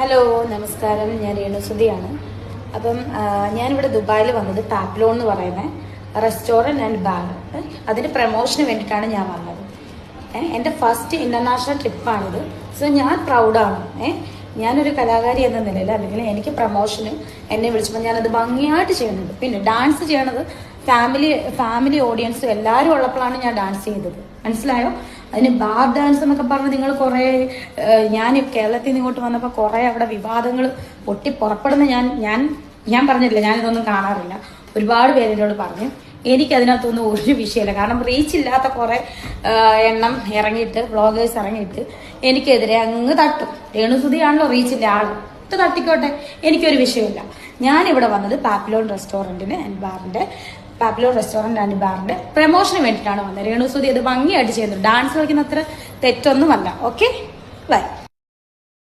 Hello നമസ്കാരം. ഞാൻ രേണുസുതിയാണ് അപ്പം ഞാനിവിടെ ദുബായിൽ വന്നത് പാപ്ലോൺ എന്ന് പറയുന്ന റെസ്റ്റോറന്റ് ആൻഡ് ബാർ. അതിന് പ്രമോഷന് വേണ്ടിയിട്ടാണ് ഞാൻ വന്നത്. എന്റെ ഫസ്റ്റ് ഇന്റർനാഷണൽ ട്രിപ്പാണിത്. സോ ഞാൻ പ്രൗഡാണ്. ഏഹ് ഞാനൊരു കലാകാരി എന്ന നിലയിൽ അല്ലെങ്കിൽ എനിക്ക് പ്രമോഷന് എന്നെ വിളിച്ചപ്പോൾ ഞാനത് ഭംഗിയായിട്ട് ചെയ്യുന്നുണ്ട്. പിന്നെ ഡാൻസ് ചെയ്യണത് ഫാമിലി ഫാമിലി ഓഡിയൻസും എല്ലാവരും ഉള്ളപ്പോഴാണ് ഞാൻ ഡാൻസ് ചെയ്തത്. മനസ്സിലായോ? അതിന് ബാർ ഡാൻസ് എന്നൊക്കെ പറഞ്ഞ് നിങ്ങൾ കുറേ ഞാൻ കേരളത്തിൽ നിന്ന് ഇങ്ങോട്ട് വന്നപ്പോൾ കുറേ അവിടെ വിവാദങ്ങൾ പൊട്ടി പുറപ്പെടുന്ന ഞാൻ ഞാൻ ഞാൻ പറഞ്ഞില്ല ഞാനിതൊന്നും കാണാറില്ല. ഒരുപാട് പേര് എന്നോട് പറഞ്ഞു എനിക്ക് അതിനകത്തൊന്നും ഒരു വിഷയമില്ല. കാരണം റീച്ച് ഇല്ലാത്ത കുറെ എണ്ണം ഇറങ്ങിയിട്ട് ബ്ലോഗേഴ്സ് ഇറങ്ങിയിട്ട് എനിക്കെതിരെ അങ്ങ് തട്ടും. രേണുസുതിയാണല്ലോ റീച്ച് ഇല്ല ആൾ ഇട്ട് തട്ടിക്കോട്ടെ എനിക്കൊരു വിഷയമില്ല. ഞാനിവിടെ വന്നത് പാപ്പിലോൺ റെസ്റ്റോറന്റിന് ആൻഡ് ബാറിന്റെ പാപ്പിലോൺ റെസ്റ്റോറന്റ് ആൻഡ് ബാറിന്റെ പ്രമോഷന് വേണ്ടിയിട്ടാണ് വന്നത്. രേണു സുതി അത് ഭംഗിയായിട്ട് ചെയ്യുന്നത് ഡാൻസ് കളിക്കുന്ന അത്ര തെറ്റൊന്നുമല്ല. Okay bye